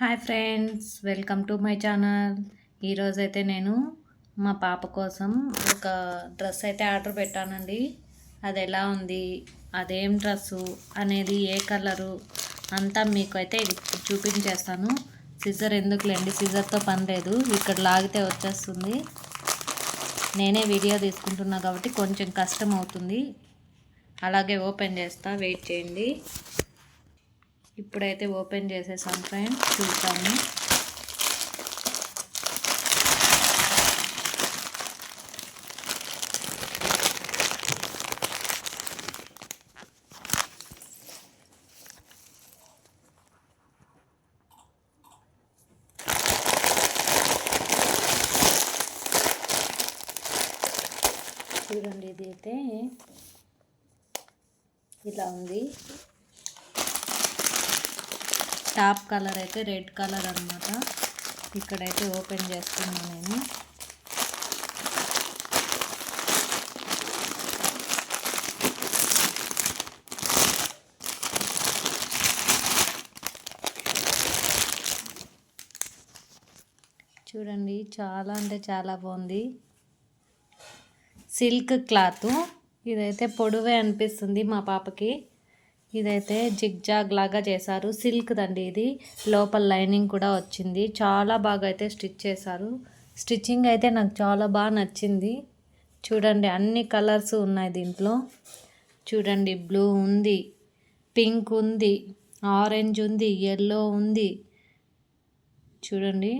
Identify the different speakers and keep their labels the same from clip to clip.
Speaker 1: Hi friends welcome to my channel. ఈరోజైతే నేను మా పాప కోసం ఒక డ్రెస్ అయితే ఆర్డర్ పెట్టానండి. అది ఎలా ఉంది అదేం డ్రెస్సు అనేది ఏ కలరు అంతా మీకు అయితే చూపించేస్తాను. సిజర్ ఎందుకులేండి సిజర్తో పని లేదు ఇక్కడ లాగితే వచ్చేస్తుంది. నేనే వీడియో తీసుకుంటున్నా కాబట్టి కొంచెం కష్టం అవుతుంది అలాగే ఓపెన్ చేస్తా వెయిట్ చేయండి. ఇప్పుడైతే ఓపెన్ చేసేసాం ఫ్రెండ్స్ చూద్దాము. చూడండి ఇది అయితే ఇలా ఉంది. టాప్ కలర్ అయితే రెడ్ కలర్ అనమాట ఇక్కడైతే ఓపెన్ చేస్తున్నాను నేను. చూడండి చాలా అంటే చాలా బాగుంది. Silk cloth. ఇదైతే పొడవే అనిపిస్తుంది మా పాపకి. ఇదైతే జిగ్ జాగ్ లాగా చేశారు. సిల్క్ దండి ఇది. లోపల లైనింగ్ కూడా వచ్చింది. చాలా బాగా అయితే స్టిచ్ చేశారు. స్టిచ్చింగ్ అయితే నాకు చాలా బాగా నచ్చింది. చూడండి అన్ని కలర్స్ ఉన్నాయి దీంట్లో. చూడండి బ్లూ ఉంది పింక్ ఉంది ఆరెంజ్ ఉంది ఎల్లో ఉంది. చూడండి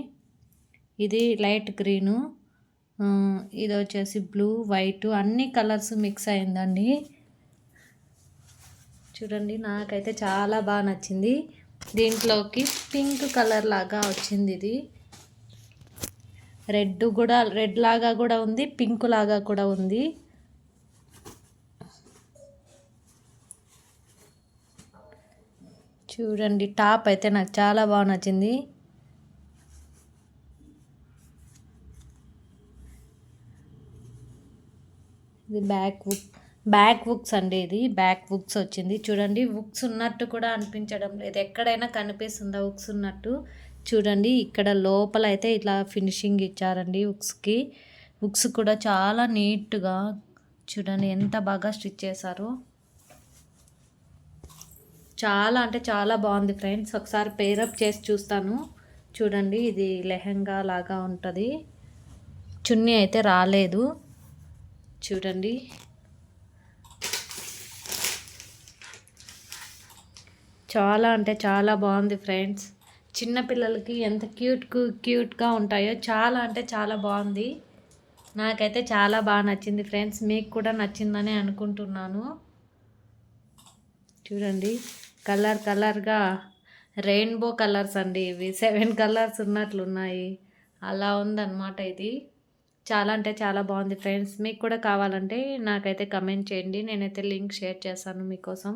Speaker 1: ఇది లైట్ గ్రీను. ఇది వచ్చేసి బ్లూ వైట్ అన్ని కలర్స్ మిక్స్ అయిందండి. చూడండి నాకైతే చాలా బాగా నచ్చింది. దీంట్లోకి పింక్ కలర్ లాగా వచ్చింది ఇది. రెడ్ కూడా రెడ్ లాగా కూడా ఉంది పింక్ లాగా కూడా ఉంది. చూడండి టాప్ అయితే నాకు చాలా బాగా నచ్చింది. ఇది బ్యాక్ బ్యాక్ బుక్స్ అండి ఇది. బ్యాక్ బుక్స్ వచ్చింది. చూడండి బుక్స్ ఉన్నట్టు కూడా అనిపించడం లేదు. ఎక్కడైనా కనిపిస్తుందా బుక్స్ ఉన్నట్టు? చూడండి ఇక్కడ లోపల అయితే ఇట్లా ఫినిషింగ్ ఇచ్చారండి బుక్స్కి. బుక్స్ కూడా చాలా నీట్గా చూడండి ఎంత బాగా స్టిచ్ చేశారో. చాలా అంటే చాలా బాగుంది ఫ్రెండ్స్. ఒకసారి పేరప్ చేసి చూస్తాను. చూడండి ఇది లెహంగా లాగా ఉంటుంది. చున్నీ అయితే రాలేదు. చూడండి. చాలా అంటే చాలా బాగుంది ఫ్రెండ్స్. చిన్నపిల్లలకి ఎంత క్యూట్ క్యూట్గా ఉంటాయో చాలా అంటే చాలా బాగుంది. నాకైతే చాలా బాగా నచ్చింది ఫ్రెండ్స్. మీకు కూడా నచ్చిందని అనుకుంటున్నాను. చూడండి కలర్ కలర్గా రెయిన్బో కలర్స్ అండి ఇవి. సెవెన్ కలర్స్ ఉన్నట్లున్నాయి. అలా ఉందన్నమాట ఇది. చాలా అంటే చాలా బాగుంది ఫ్రెండ్స్. మీకు కూడా కావాలంటే నాకైతే కమెంట్ చేయండి. నేనైతే లింక్ షేర్ చేస్తాను మీకోసం.